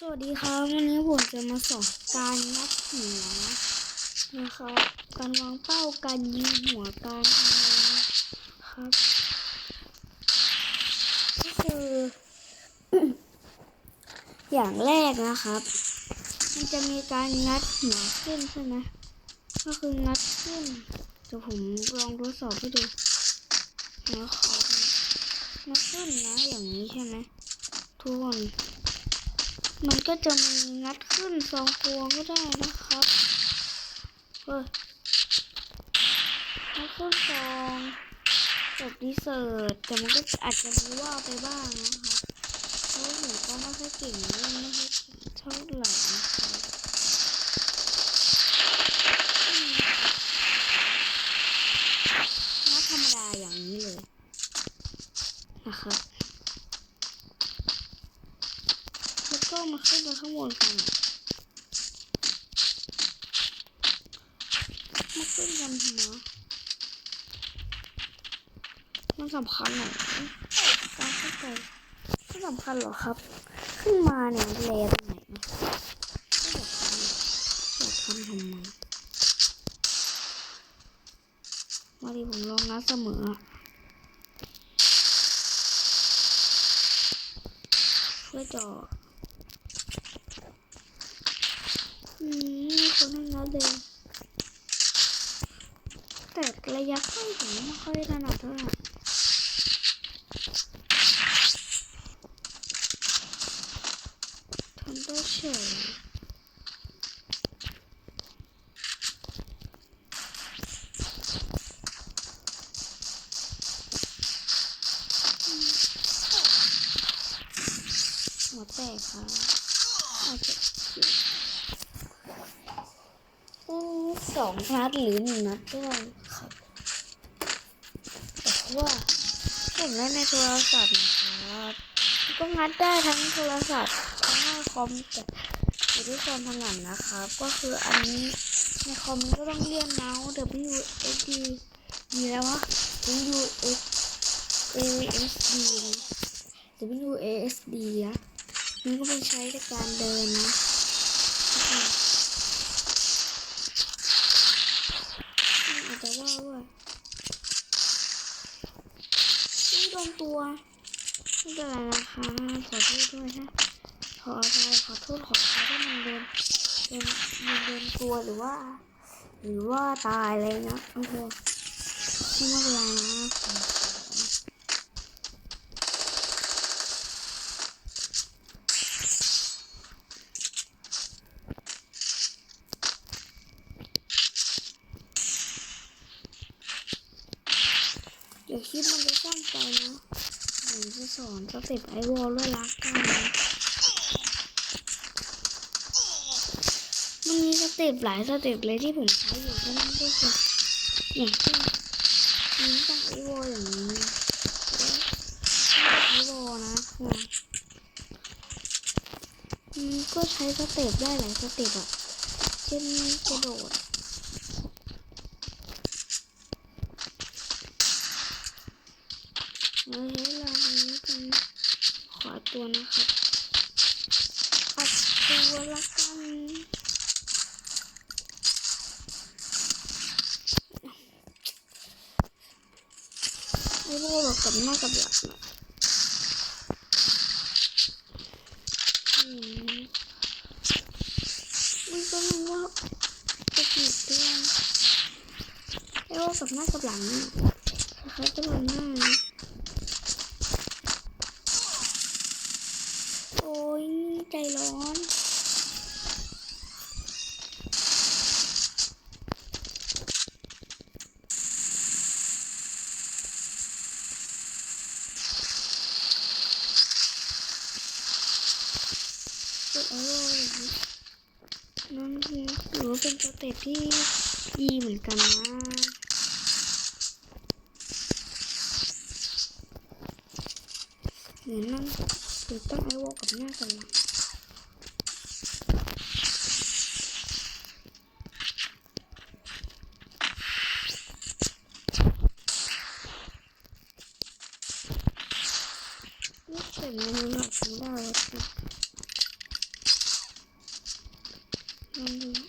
สวัสดีครับวันนี้ผมจะมาสอนการนับหัวนะครับการวางเป้าการยิงหัวการอะไรครับก็คือ อย่างแรกนะครับ มันจะมีการงัดหัวขึ้นใช่ไหมก็คืองัดขึ้นเดี๋ยวผมลองทดสอบให้ดูแล้วของัดขึ้นนะอย่างนี้ใช่ไหมทุกคน มันก็จะมีงัดขึ้นสองตัวก็ได้นะครับเฮ้ยงัดขึ้นสองจบบดีเซิร์ตแต่มันก็อาจจะมีว่าไปบ้างนะครับเพราะหนูก็ไม่ค่อยเก่งเรื่องไม่ค่อยเก่งเท่าไหร่นะครับอืมงัดธรรมดาอย่างนี้เลยนะครับ แล้ว ก็มาขึ้นไปข้างบนกันมาขึ้นกันทำไมวะมันสำคัญเหรอการขึ้นไปไม่สำคัญหรอครับ ขึ้นมาเนี่ยแลตรงไหนนะไม่อยากทำอยากทำทำไมมาดิผมลองนัดเสมอเพื่อจอ อืมคนนั้นนัดเลยแต่ระยะใกล้ผมไม่ค่อยถนัดเท่าไหร่ทำได้เฉยอืมหัวแตกค่ะอาจจะ อืม สองนัดหรือหนึ่งนัดด้วยครับแต่ว่าผมเล่นในโทรศัพท์นะครับ ก็งัดได้ทั้งโทรศัพท์ทั้งหน้าคอมแต่อยู่ที่ความถนัดนะครับ ก็คืออันนี้ในคอมก็ต้องเลื่อนเมาส์ W S D มีแล้ววะ W S A S D W A S D อะมันก็เป็นใช้ในการเดินนะ แต่ว่าว่าไม่โดนตัวไม่เป็นไรนะคะขอโทษด้วยนะขออภัยขอโทษขออภัยถ้ามันโดนโดนมันโดนตัวหรือว่า หรือว่าตายอะไรนะโอเคไม่เป็นไรนะ ดี๋ยวคลิปมันจะสั้นไปนะผมจะสอนสเต็ปไอวอลด้วยรักกันมันมีสเต็ปหลายสเต็ปเลยที่ผมใช้อยู่ก็นั่นก็คืออย่างเช่นยิงตั้งไอวอลอย่างนี้ไอวอลนะคือมันก็ใช้สเต็ปได้หลายสเต็ปอะเช่นกระโดด เราใช้เวลาตรงนี้กันขอตัวนะครับขอตัวละกันไอ้พวกแบบกับหน้ากับหลังอะอืมมันก็รู้ว่าจะกี่เดือนไอ้พวกกับหน้ากับหลังอะคล้ายๆกับหน้านะ โอ้ยใจร้อนโอ้ยนั่นคือถือว่าเป็นสเต็ปที่ดีเหมือนกันนะเหมือนนั่น ติดตั้งไอวอลกับหน้าสำนักนี่เป็นเมนูหลักของเราสิมันดี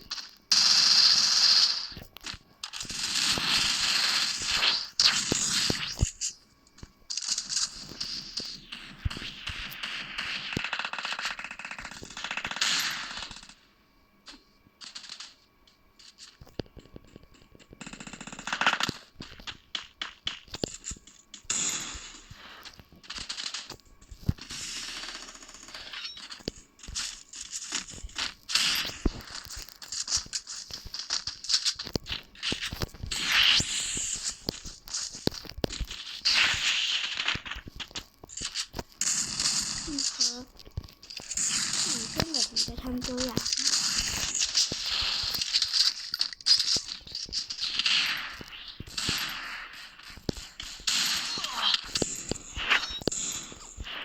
ตัวอย่างนะ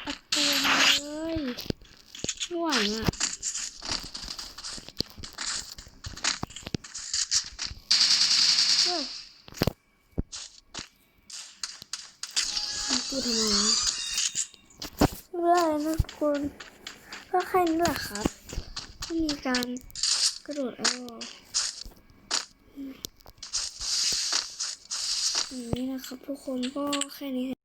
อัดตัวมาเลยไม่ไหวอะเฮ้ยกูทำไมไม่เป็นไรนะทุกคนก็แค่นี้แหละครับ ที่มีการกระโดดแอวอลอย่างนี้นะครับทุกคนก็แค่นี้